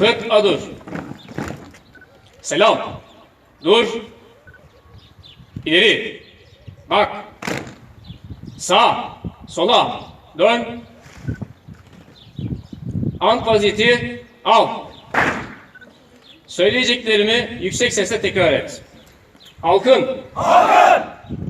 Kırk adur. Selam. Dur. İleri. Bak. Sağ. Sola. Dön. Ant vaziyeti al. Söyleyeceklerimi yüksek sesle tekrar et. Halkın. Halkın.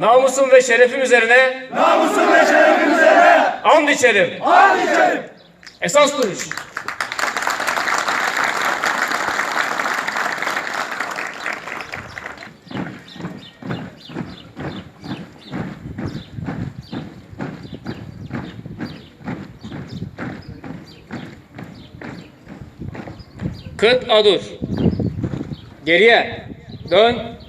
Namusum ve şerefim üzerine. Namusum ve şerefim üzerine. And içerim. And içerim. Esas duruş. Kıt adur. Geriye. Dön.